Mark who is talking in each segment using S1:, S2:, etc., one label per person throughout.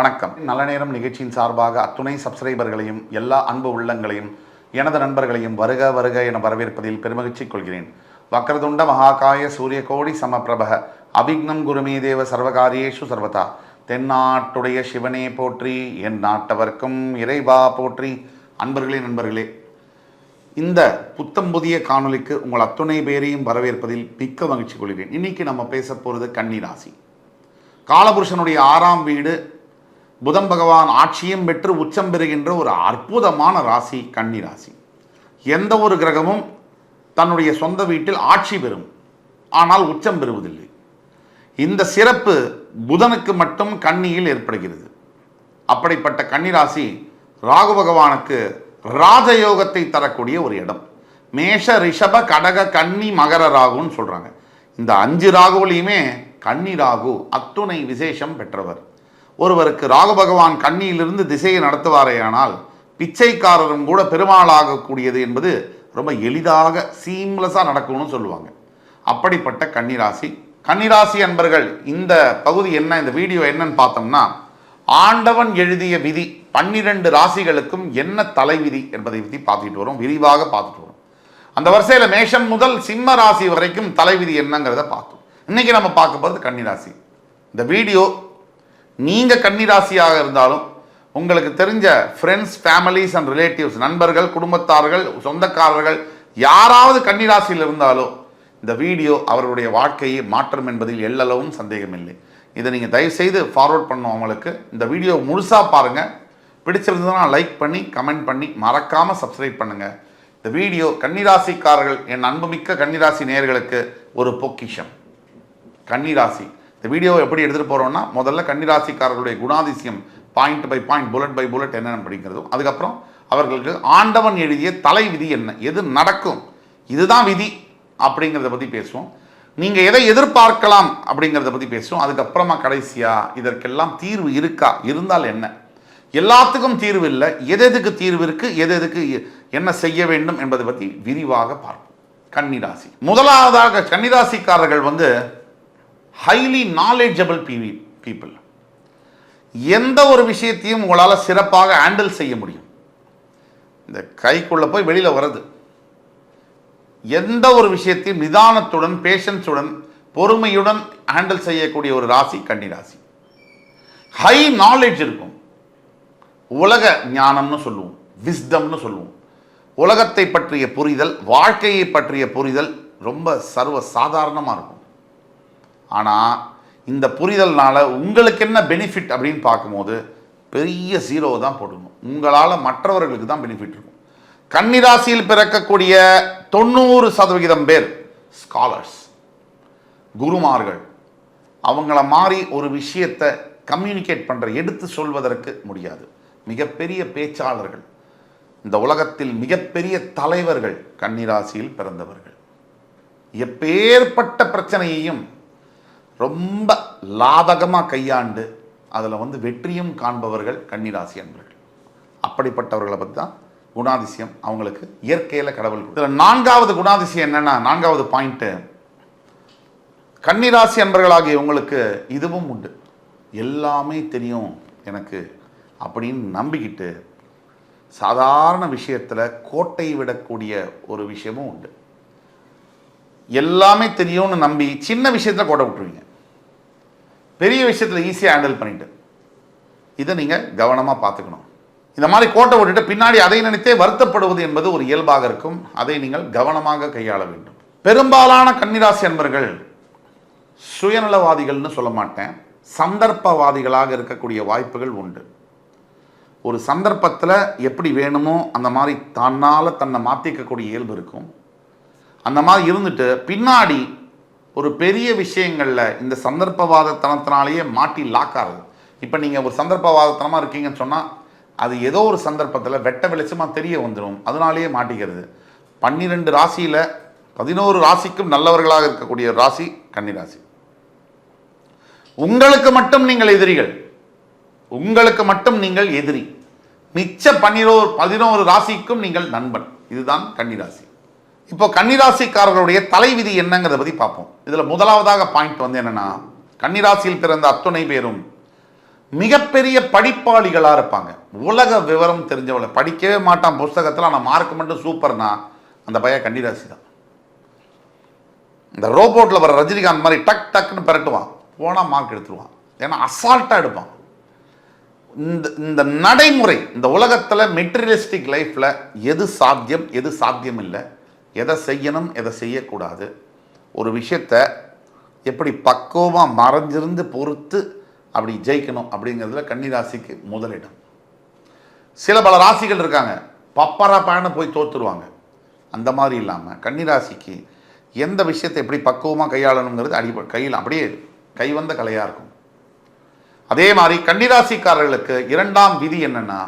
S1: வணக்கம். நல்ல நேரம் நிகழ்ச்சியின் சார்பாக அத்துணை சப்ஸ்கிரைபர்களையும் எல்லா அன்பு உள்ளங்களையும் எனது நண்பர்களையும் வருக வருக என வரவேற்பதில் பெருமகிழ்ச்சி கொள்கிறேன். வக்ரதுண்ட மகாகாய சூரியகோடி சமபிரபக அபிக்னம் குருமே தேவ சர்வகாரியேஷு சர்வதா. தென்னாட்டுடைய சிவனே போற்றி என் நாட்டவர்க்கும் இறைவா போற்றி. அன்பர்களே நண்பர்களே இந்த புத்தம் புதிய காணொளிக்கு உங்கள் அத்துணை பேரையும் வரவேற்பதில் மிக்க மகிழ்ச்சி கொள்கிறேன். இன்னைக்கு நம்ம பேச போகிறது கன்னிராசி. காலபுருஷனுடைய ஆறாம் வீடு புதன் பகவான் ஆட்சியும் பெற்று உச்சம் பெறுகின்ற ஒரு அற்புதமான ராசி கன்னி ராசி. எந்த ஒரு கிரகமும் தன்னுடைய சொந்த வீட்டில் ஆட்சி பெறும் ஆனால் உச்சம் பெறுவதில்லை. இந்த சிறப்பு புதனுக்கு மட்டும் கன்னியில் ஏற்படுகிறது. அப்படிப்பட்ட கன்னிராசி ராகு பகவானுக்கு ராஜயோகத்தை தரக்கூடிய ஒரு இடம். மேஷ ரிஷப கடக கன்னி மகர ராகுன்னு சொல்கிறாங்க இந்த அஞ்சு ராகுலையுமே கன்னி ராகு அத்துணை விசேஷம் பெற்றவர். ஒருவருக்கு ராகு பகவான் கண்ணியிலிருந்து திசையை நடத்துவாரேயானால் பிச்சைக்காரரும் கூட பெருமாளாகக்கூடியது என்பது ரொம்ப எளிதாக சீம்லெஸ்ஸாக நடக்கும்னு சொல்லுவாங்க. அப்படிப்பட்ட கன்னிராசி. கன்னிராசி அன்பர்கள் இந்த பகுதி என்ன இந்த வீடியோ என்னன்னு பார்த்தோம்னா ஆண்டவன் எழுதிய விதி பன்னிரண்டு ராசிகளுக்கும் என்ன தலைவிதி என்பதை பற்றி பார்த்துட்டு வரும் விரிவாக பார்த்துட்டு வரும். அந்த வரிசையில் மேஷம் முதல் சிம்ம ராசி வரைக்கும் தலைவிதி என்னங்கிறத பார்த்தோம். இன்னைக்கு நம்ம பார்க்க போகிறது கன்னிராசி. இந்த வீடியோ நீங்கள் கன்னிராசியாக இருந்தாலும் உங்களுக்கு தெரிஞ்ச ஃப்ரெண்ட்ஸ் ஃபேமிலிஸ் அண்ட் ரிலேட்டிவ்ஸ் நண்பர்கள் குடும்பத்தார்கள் சொந்தக்காரர்கள் யாராவது கன்னிராசியில் இருந்தாலோ இந்த வீடியோ அவருடைய வாழ்க்கையை மாற்றம் என்பதில் எல்லளவும் சந்தேகமில்லை. இதை நீங்கள் தயவுசெய்து ஃபார்வர்ட் பண்ணும் அவங்களுக்கு. இந்த வீடியோ முழுசாக பாருங்கள் பிடிச்சிருந்ததுன்னா லைக் பண்ணி கமெண்ட் பண்ணி மறக்காமல் சப்ஸ்கிரைப் பண்ணுங்கள் இந்த வீடியோ கன்னிராசிக்காரர்கள் என் அன்புமிக்க கன்னிராசி நேயர்களுக்கு ஒரு பொக்கிஷம். கன்னிராசி. இந்த வீடியோவை எப்படி எடுத்துகிட்டு போகிறோம்னா முதல்ல கன்னிராசிக்காரர்களுடைய குணாதிசயம் point by point bullet by bullet என்னென்னு படிக்கிறதும் அதுக்கப்புறம் அவர்களுக்கு ஆண்டவன் எழுதிய தலை விதி என்ன எது நடக்கும் இதுதான் விதி அப்படிங்கிறத பற்றி பேசுவோம். நீங்கள் எதை எதிர்பார்க்கலாம் அப்படிங்கிறத பற்றி பேசுவோம். அதுக்கப்புறமா கடைசியாக இதற்கெல்லாம் தீர்வு இருக்கா இருந்தால் என்ன? எல்லாத்துக்கும் தீர்வு இல்லை எது எதுக்கு தீர்வு இருக்குது எது எதுக்கு என்ன செய்ய வேண்டும் என்பதை பற்றி விரிவாக பார்ப்போம். கன்னிராசி. முதலாவதாக கன்னிராசிக்காரர்கள் வந்து ஹைலி நாலேஜபிள் பிவி பீப்புள் எந்த ஒரு விஷயத்தையும் உங்களால் சிறப்பாக ஹேண்டில் செய்ய முடியும். இந்த கைக்குள்ளே போய் வெளியில் வர்றது. எந்த ஒரு விஷயத்தையும் நிதானத்துடன் பேஷன்ஸுடன் பொறுமையுடன் ஹேண்டில் செய்யக்கூடிய ஒரு ராசி கன்னிராசி ஹை நாலேஜ் இருக்கும். உலக ஞானம்னு சொல்லுவோம். விஸ்டம்னு சொல்லுவோம். உலகத்தை பற்றிய புரிதல் வாழ்க்கையை பற்றிய புரிதல் ரொம்ப சர்வ சாதாரணமாக இருக்கும். ஆனால் இந்த புரிதல்னால் உங்களுக்கு என்ன பெனிஃபிட் அப்படின்னு பார்க்கும்போது பெரிய ஜீரோ தான் போடணும் உங்களால் மற்றவர்களுக்கு தான் பெனிஃபிட் இருக்கும். கன்னிராசியில் பிறக்கக்கூடிய தொண்ணூறு சதவிகிதம் பேர் ஸ்காலர்ஸ் குருமார்கள். அவங்கள மாதிரி ஒரு விஷயத்தை கம்யூனிகேட் பண்ணுற எடுத்து சொல்வதற்கு முடியாது. மிகப்பெரிய பேச்சாளர்கள். இந்த உலகத்தில் மிகப்பெரிய தலைவர்கள் கன்னிராசியில் பிறந்தவர்கள். எப்பேற்பட்ட பிரச்சனையையும் ரொம்ப லாதகமாக கையாண்டு அதில் வந்து வெற்றியும் காண்பவர்கள் கன்னிராசி அன்பர்கள். அப்படிப்பட்டவர்களை பற்றி தான் குணாதிசயம் அவங்களுக்கு இயற்கையில் கடவுள் இதில் நான்காவது குணாதிசயம் என்னென்னா நான்காவது பாயிண்ட்டு கன்னிராசி அன்பர்களாகிய உங்களுக்கு இதுவும் உண்டு. எல்லாமே தெரியும் எனக்கு அப்படின்னு நம்பிக்கிட்டு சாதாரண விஷயத்தில் கோட்டை விடக்கூடிய ஒரு விஷயமும் உண்டு. எல்லாமே தெரியும்னு நம்பி சின்ன விஷயத்தில் கோட்டை விட்டுருவீங்க. பெரிய விஷயத்தில் ஈஸியாக ஹேண்டில் பண்ணிட்டு. இதை நீங்கள் கவனமாக பார்த்துக்கணும். இந்த மாதிரி கோட்டை விட்டுட்டு பின்னாடி அதை நினைத்தே வருத்தப்படுவது என்பது ஒரு இயல்பாக இருக்கும். அதை நீங்கள் கவனமாக கையாள வேண்டும். பெரும்பாலான கன்னிராசி அன்பர்கள் சுயநலவாதிகள்னு சொல்ல மாட்டேன். சந்தர்ப்பவாதிகளாக இருக்கக்கூடிய வாய்ப்புகள் உண்டு. ஒரு சந்தர்ப்பத்தில் எப்படி வேணுமோ அந்த மாதிரி தன்னால் தன்னை மாற்றிக்கக்கூடிய இயல்பு இருக்கும். அந்த மாதிரி இருந்துட்டு பின்னாடி ஒரு பெரிய விஷயங்களில் இந்த சந்தர்ப்பவாதத்தனத்தினாலேயே மாட்டி லாக் ஆகுது. இப்போ நீங்கள் ஒரு சந்தர்ப்பவாதத்தனமாக இருக்கீங்கன்னு சொன்னால் அது ஏதோ ஒரு சந்தர்ப்பத்தில் வெட்ட வெளிச்சமாக தெரிய வந்துடும் அதனாலேயே மாட்டிக்கிறது. பன்னிரெண்டு ராசியில் பதினோரு ராசிக்கும் நல்லவர்களாக இருக்கக்கூடிய ராசி கன்னிராசி உங்களுக்கு மட்டும் நீங்கள் எதிரிகள். உங்களுக்கு மட்டும் நீங்கள் எதிரி. மிச்ச பன்னிரோ பதினோரு ராசிக்கும் நீங்கள் நண்பன். இதுதான் கன்னிராசி இப்போ கன்னிராசிக்காரர்களுடைய தலைவிதி என்னங்கிறத பற்றி பார்ப்போம். இதில் முதலாவதாக பாயிண்ட் வந்து என்னென்னா கன்னிராசியில் பிறந்த அத்துணை பேரும் மிகப்பெரிய படிப்பாளிகளாக இருப்பாங்க. உலக விவரம் தெரிஞ்சவளை. படிக்கவே மாட்டான் புஸ்தகத்தில் ஆனால் மார்க் மட்டும் சூப்பர்னா அந்த பைய கன்னிராசி தான் இந்த ரோபோட்டில் வர ரஜினிகாந்த் மாதிரி டக் டக்குன்னு பெரட்டுவான். போனால் மார்க் எடுத்துருவான். ஏன்னா அசால்ட்டாக எடுப்பான். இந்த இந்த நடைமுறை இந்த உலகத்தில் மெட்டீரியலிஸ்டிக் லைஃப்பில் எது சாத்தியம் எது சாத்தியம் இல்லை எதை செய்யணும் எதை செய்யக்கூடாது. ஒரு விஷயத்தை எப்படி பக்குவமாக மறைஞ்சிருந்து பொறுத்து அப்படி ஜெயிக்கணும் அப்படிங்கிறதுல கன்னிராசிக்கு முதலிடம் சில பல ராசிகள் இருக்காங்க. பப்பரா பயணம் போய் தோற்றுருவாங்க அந்த மாதிரி இல்லாமல் கன்னிராசிக்கு எந்த விஷயத்தை எப்படி பக்குவமாக கையாளணுங்கிறது அடிப்படை கையில் அப்படியே கைவந்த கலையாக இருக்கும். அதே மாதிரி கன்னிராசிக்காரர்களுக்கு இரண்டாம் விதி என்னென்னா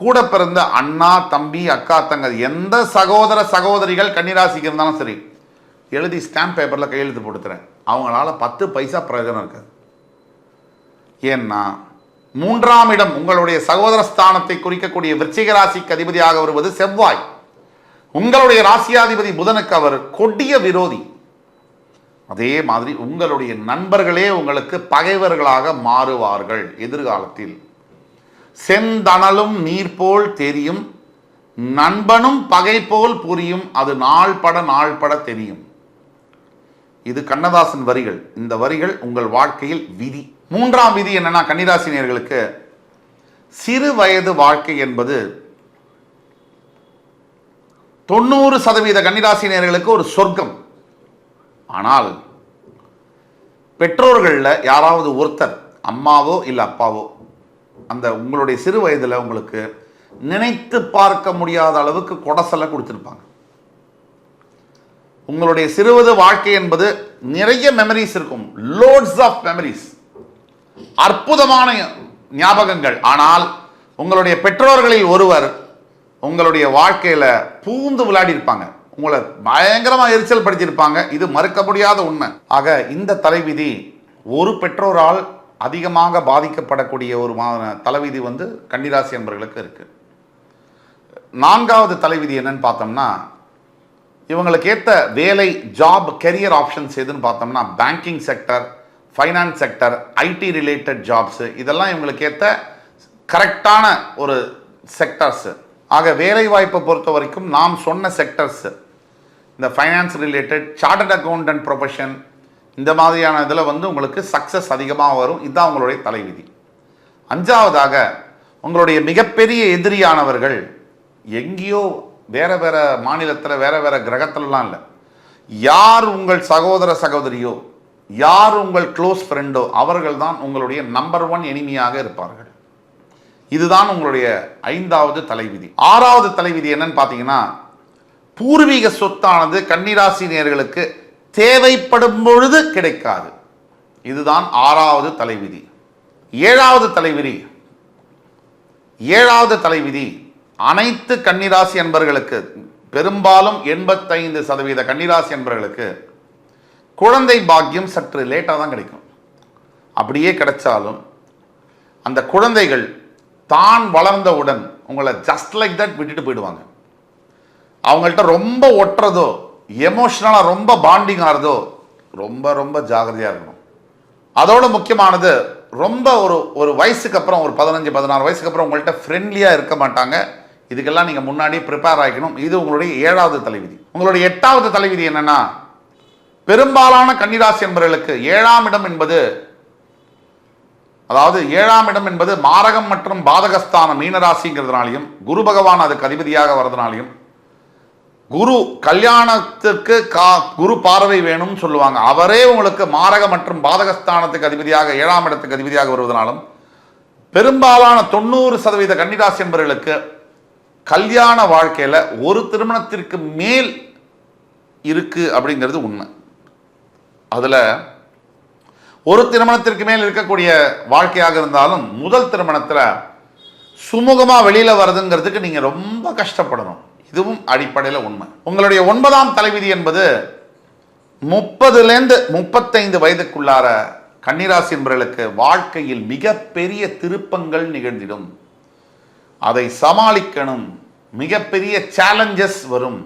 S1: கூட பிறந்த அண்ணா தம்பி அக்கா தங்க எந்த சகோதர சகோதரிகள் கன்னிராசிக்கு இருந்தாலும் சரி எழுதி ஸ்டாம்ப் பேப்பரில் கையெழுத்து போட்டுத்துறேன் அவங்களால பத்து பைசா பிரயோஜனம் இருக்காது. ஏன்னா மூன்றாம் இடம் உங்களுடைய சகோதர ஸ்தானத்தை குறிக்கக்கூடிய விருச்சிக ராசிக்கு அதிபதியாக வருவது செவ்வாய். உங்களுடைய ராசியாதிபதி புதனுக்கு அவர் கொடிய விரோதி. அதே மாதிரி உங்களுடைய நண்பர்களே உங்களுக்கு பகைவர்களாக மாறுவார்கள் எதிர்காலத்தில். செந்தணலும் நீர் போல் தெரியும். நண்பனும் பகை போல் புரியும். அது நாள்பட நாள்பட தெரியும். இது கண்ணதாசன் வரிகள். இந்த வரிகள் உங்கள் வாழ்க்கையில் விதி. மூன்றாம் விதி என்னன்னா கன்னிராசினியர்களுக்கு சிறு வயது வாழ்க்கை என்பது தொண்ணூறு சதவீத கன்னிராசினியர்களுக்கு ஒரு சொர்க்கம். ஆனால் பெற்றோர்களில் யாராவது ஒருத்தர் அம்மாவோ இல்லை அப்பாவோ அந்த உங்களுடைய சிறு வயதில் உங்களுக்கு நினைத்து பார்க்க முடியாத அளவுக்கு கொடசலை கொடுத்துருப்பாங்க. உங்களுடைய சிறுவது வாழ்க்கை என்பது நிறைய மெமரிஸ் இருக்கும். லோட்ஸ் ஆஃப் மெமரிஸ் அற்புதமான ஞாபகங்கள். ஆனால் உங்களுடைய பெற்றோர்களில் ஒருவர் உங்களுடைய வாழ்க்கையில் பூந்து விளையாடி இருப்பாங்க. உங்களை பயங்கரமாக எரிச்சல் படுத்தியிருப்பாங்க இது மறுக்க முடியாத உண்மை. ஆக இந்த தலைவிதி ஒரு பெற்றோரால் அதிகமாக பாதிக்கப்படக்கூடிய ஒரு மா தலைவிதி வந்து கன்னிராசி என்பர்களுக்கு இருக்குது நான்காவது தலைவிதி என்னன்னு பார்த்தோம்னா இவங்களுக்கு ஏற்ற வேலை ஜாப் கெரியர் ஆப்ஷன்ஸ் எதுன்னு பார்த்தோம்னா banking sector finance sector IT related jobs இதெல்லாம் இவங்களுக்கு ஏற்ற கரெக்டான ஒரு செக்டர்ஸு ஆக வேலை வாய்ப்பை பொறுத்த வரைக்கும் நாம் சொன்ன செக்டர்ஸு இந்த finance related chartered accountant profession இந்த மாதிரியான இதில் வந்து உங்களுக்கு சக்ஸஸ் அதிகமாக வரும். இதுதான் உங்களுடைய தலைவிதி. அஞ்சாவதாக உங்களுடைய மிகப்பெரிய எதிரியானவர்கள் எங்கேயோ வேறு வேறு மாநிலத்தில் வேறு வேறு கிரகத்திலலாம் இல்லை. யார் உங்கள் சகோதர சகோதரியோ யார் உங்கள் க்ளோஸ் ஃப்ரெண்டோ அவர்கள் தான் உங்களுடைய நம்பர் ஒன் எனிமியாக இருப்பார்கள். இதுதான் உங்களுடைய ஐந்தாவது தலைவிதி. ஆறாவது தலைவிதி என்னன்னு பார்த்தீங்கன்னா பூர்வீக சொத்தானது கன்னிராசினியர்களுக்கு தேவைப்படும் பொழுது கிடைக்காது. இதுதான் ஆறாவது தலைவிதி. ஏழாவது தலைவிதி. ஏழாவது தலைவிதி. அனைத்து கன்னிராசி என்பர்களுக்கு பெரும்பாலும் எண்பத்தைந்து சதவீத கன்னிராசி என்பர்களுக்கு குழந்தை பாக்கியம் சற்று லேட்டாக தான் கிடைக்கும். அப்படியே கிடைச்சாலும் அந்த குழந்தைகள் தான் வளர்ந்தவுடன் உங்களை ஜஸ்ட் லைக் தட் விட்டுட்டு போயிடுவாங்க. அவங்கள்ட்ட ரொம்ப ஒட்டுறதோ எமோஷ்னலாக ரொம்ப பாண்டிங் ஆகிறதோ ரொம்ப ரொம்ப ஜாகிரதையாக இருக்கணும். அதோட முக்கியமானது ரொம்ப ஒரு ஒரு வயசுக்கு அப்புறம் ஒரு பதினஞ்சு பதினாறு வயசுக்கு அப்புறம் உங்கள்கிட்ட ஃப்ரெண்ட்லியாக இருக்க மாட்டாங்க. இதுக்கெல்லாம் நீங்கள் முன்னாடி ப்ரிப்பேர் ஆகிக்கணும். இது உங்களுடைய ஏழாவது தலைவிதி. உங்களுடைய எட்டாவது தலைவிதி என்னன்னா பெரும்பாலான கன்னிராசி என்பவர்களுக்கு ஏழாம் இடம் என்பது அதாவது ஏழாம் இடம் என்பது மாரகம் மற்றும் பாதகஸ்தான மீனராசிங்கிறதுனாலையும் குரு பகவான் அதுக்கு அதிபதியாக வர்றதுனாலையும் குரு கல்யாணத்திற்கு கா குரு பார்வை வேணும்னு சொல்லுவாங்க. அவரே உங்களுக்கு மாரக மற்றும் பாதகஸ்தானத்துக்கு அதிபதியாக ஏழாம் இடத்துக்கு அதிபதியாக வருவதனாலும் பெரும்பாலான தொண்ணூறு சதவீத கன்னிராசி என்பவர்களுக்கு கல்யாண வாழ்க்கையில் ஒரு திருமணத்திற்கு மேல் இருக்கு அப்படிங்கிறது உண்மை. அதில் ஒரு திருமணத்திற்கு மேல் இருக்கக்கூடிய வாழ்க்கையாக இருந்தாலும் முதல் திருமணத்தில் சுமூகமாக வெளியில் வர்றதுங்கிறதுக்கு நீங்கள் ரொம்ப கஷ்டப்படணும். இதுவும் அடிப்படையில் உண்மை. உங்களுடைய ஒன்பதாம் தலைவிதி என்பது முப்பதுலேருந்து முப்பத்தைந்து வயதுக்குள்ளார கன்னிராசி என்பவர்களுக்கு வாழ்க்கையில் மிகப்பெரிய திருப்பங்கள் நிகழ்ந்திடும். அதை சமாளிக்கணும். மிகப்பெரிய சேலஞ்சஸ் வரும்.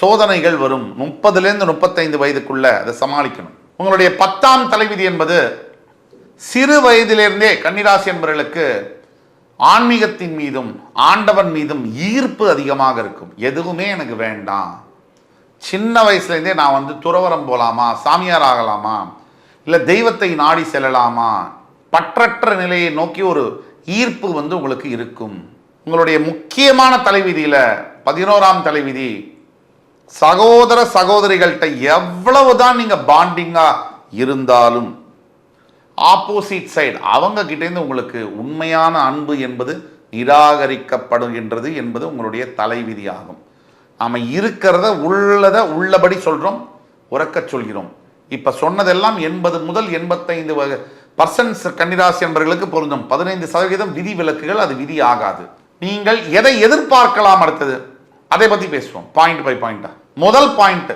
S1: சோதனைகள் வரும். முப்பதுலேருந்து முப்பத்தைந்து வயதுக்குள்ள அதை சமாளிக்கணும். உங்களுடைய பத்தாம் தலைவிதி என்பது சிறு வயதிலிருந்தே கன்னிராசி என்பவர்களுக்கு ஆன்மீகத்தின் மீதும் ஆண்டவன் மீதும் ஈர்ப்பு அதிகமாக இருக்கும். எதுவுமே எனக்கு வேண்டாம். சின்ன வயசுலேருந்தே நான் வந்து துறவரம் போகலாமா சாமியார் ஆகலாமா இல்லை தெய்வத்தை நாடி செல்லலாமா பற்றற்ற நிலையை நோக்கி ஒரு ஈர்ப்பு வந்து உங்களுக்கு இருக்கும். உங்களுடைய முக்கியமான தலைவிதியில் பதினோராம் தலைவிதி சகோதர சகோதரிகள்கிட்ட எவ்வளவுதான் நீங்கள் பாண்டிங்காக இருந்தாலும் ஆப்போசிட் சைடு அவங்க கிட்டேருந்து உங்களுக்கு உண்மையான அன்பு என்பது நிராகரிக்கப்படுகின்றது என்பது உங்களுடைய தலைவிதியாகும். ஆகும் இருக்கிறத உள்ளத உள்ளபடி சொல்கிறோம் உறக்கச் சொல்கிறோம். இப்போ சொன்னதெல்லாம் எண்பது முதல் எண்பத்தைந்து பர்சன்ஸ் கன்னிராசி என்பர்களுக்கு பொருந்தும். பதினைந்து சதவீதம் விதி விலக்குகள் அது விதி ஆகாது. நீங்கள் எதை எதிர்பார்க்கலாம் அடுத்தது? அதை பற்றி பேசுவோம் பாயிண்ட் பை பாயிண்டா முதல் பாயிண்ட்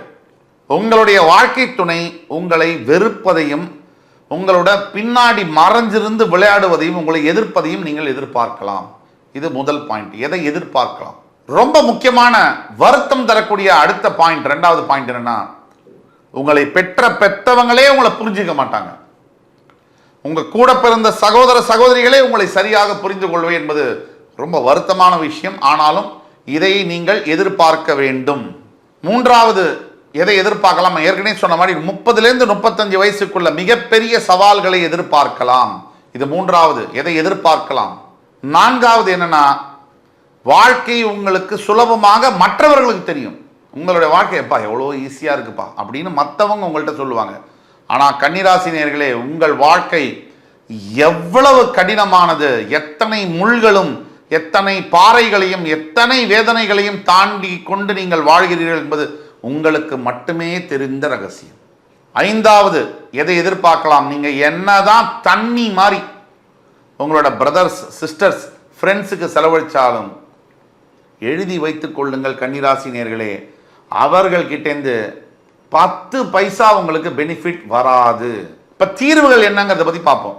S1: உங்களுடைய வாழ்க்கை துணை உங்களை வெறுப்பதையும் உங்களோட பின்னாடி மறைஞ்சிருந்து விளையாடுவதையும் உங்களை எதிர்ப்பதையும் நீங்கள் எதிர்பார்க்கலாம். இது முதல் பாயிண்ட் எதை எதிர்பார்க்கலாம்? ரொம்ப முக்கியமான வருத்தம் தரக்கூடிய அடுத்த பாயிண்ட் ரெண்டாவது பாயிண்ட் என்னன்னா உங்களை பெற்ற பெற்றவங்களே உங்களை புரிஞ்சுக்க மாட்டாங்க. உங்க கூட பிறந்த சகோதர சகோதரிகளே உங்களை சரியாக புரிந்து கொள்வே என்பது ரொம்ப வருத்தமான விஷயம். ஆனாலும் இதை நீங்கள் எதிர்பார்க்க வேண்டும். மூன்றாவது எதை எதிர்பார்க்கலாம்? ஏற்கனவே சொன்ன மாதிரி முப்பதுலேருந்து முப்பத்தஞ்சு வயசுக்குள்ள மிகப்பெரிய சவால்களை எதிர்பார்க்கலாம். இது மூன்றாவது எதை எதிர்பார்க்கலாம்? நான்காவது என்னன்னா வாழ்க்கை உங்களுக்கு சுலபமாக மற்றவர்களுக்கு தெரியும். உங்களுடைய வாழ்க்கை எப்பா எவ்வளோ ஈஸியாக இருக்குப்பா? அப்படின்னு மற்றவங்க உங்கள்கிட்ட சொல்லுவாங்க. ஆனால் கன்னிராசினியர்களே உங்கள் வாழ்க்கை எவ்வளவு கடினமானது. எத்தனை முள்களும் எத்தனை பாறைகளையும் எத்தனை வேதனைகளையும் தாண்டி கொண்டு நீங்கள் வாழ்கிறீர்கள் என்பது உங்களுக்கு மட்டுமே தெரிந்த ரகசியம். ஐந்தாவது எதை எதிர்பார்க்கலாம்? நீங்கள் என்னதான் தண்ணி மாதிரி உங்களோட பிரதர்ஸ் சிஸ்டர்ஸ் ஃப்ரெண்ட்ஸுக்கு செலவழிச்சாலும் எழுதி வைத்து கொள்ளுங்கள் கன்னிராசினியர்களே. அவர்கள்கிட்டேருந்து பத்து பைசா உங்களுக்கு பெனிஃபிட் வராது. இப்போ தீர்வுகள் என்னங்கிறத பற்றி பார்ப்போம்.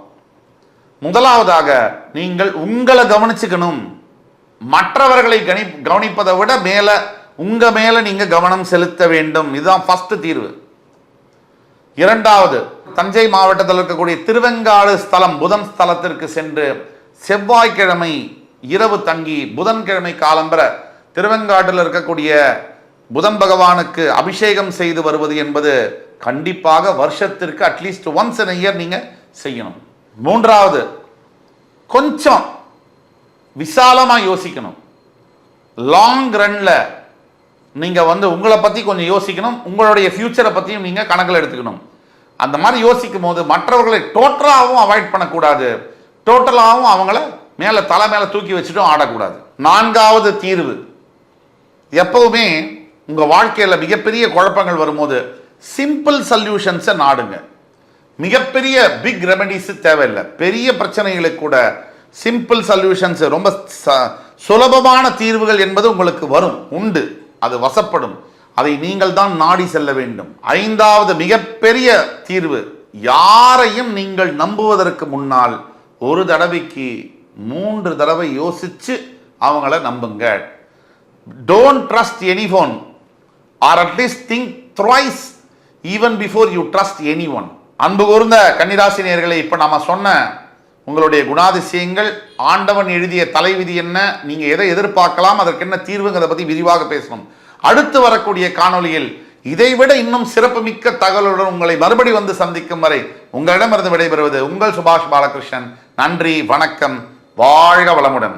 S1: முதலாவதாக நீங்கள் உங்களை கவனிச்சுக்கணும். மற்றவர்களை கணி கவனிப்பதை விட மேலே உங்கள் மேலே நீங்கள் கவனம் செலுத்த வேண்டும். இதுதான் ஃபஸ்ட்டு தீர்வு. இரண்டாவது தஞ்சை மாவட்டத்தில் இருக்கக்கூடிய திருவெங்காடு ஸ்தலம் புதன் ஸ்தலத்திற்கு சென்று செவ்வாய்க்கிழமை இரவு தங்கி புதன்கிழமை காலம்பர திருவெங்காட்டில் இருக்கக்கூடிய புதன் பகவானுக்கு அபிஷேகம் செய்து வருவது என்பது கண்டிப்பாக வருஷத்திற்கு at least once in year நீங்கள் செய்யணும். மூன்றாவது கொஞ்சம் விசாலமாக யோசிக்கணும். லாங் ரன்னில் நீங்கள் வந்து உங்களை பற்றி கொஞ்சம் யோசிக்கணும். உங்களுடைய ஃப்யூச்சரை பற்றியும் நீங்கள் கணக்கில் எடுத்துக்கணும். அந்த மாதிரி யோசிக்கும் போது மற்றவர்களை டோட்டலாகவும் அவாய்ட் பண்ணக்கூடாது. டோட்டலாகவும் அவங்கள மேலே தலை மேலே தூக்கி வச்சுட்டும் ஆடக்கூடாது. நான்காவது தீர்வு. எப்பவுமே உங்கள் வாழ்க்கையில் மிகப்பெரிய குழப்பங்கள் வரும்போது சிம்பிள் சொல்யூஷன்ஸை நாடுங்க. மிகப்பெரிய பிக் ரெமெடிஸு தேவையில்லை. பெரிய பிரச்சனைகளுக்கு கூட சிம்பிள் சொல்யூஷன்ஸ் ரொம்ப ச- சுலபமான தீர்வுகள் என்பது உங்களுக்கு வரும். உண்டு. அது வசப்படும். அதை நீங்கள் தான் நாடி செல்ல வேண்டும். ஐந்தாவது மிகப்பெரிய தீர்வு யாரையும் நீங்கள் நம்புவதற்கு முன்னால் ஒரு தடவைக்கு மூன்று தடவை யோசிச்சு அவங்கள நம்புங்க don't trust any phone or at least think thrice even before you trust any one அன்பு கூர்ந்த கன்னிராசினியர்களை இப்போ நம்ம சொன்ன உங்களுடைய குணாதிசயங்கள் ஆண்டவன் எழுதிய தலைவிதி என்ன நீங்கள் எதை எதிர்பார்க்கலாம் அதற்கு என்ன தீர்வுங்கிறத பற்றி விரிவாக பேசணும். அடுத்து வரக்கூடிய காணொளியில் இதைவிட இன்னும் சிறப்புமிக்க தகவலுடன் உங்களை மறுபடி வந்து சந்திக்கும் வரை உங்களிடமிருந்து விடைபெறுவது உங்கள் சுபாஷ் பாலகிருஷ்ணன். நன்றி வணக்கம் வாழ்க வளமுடன்.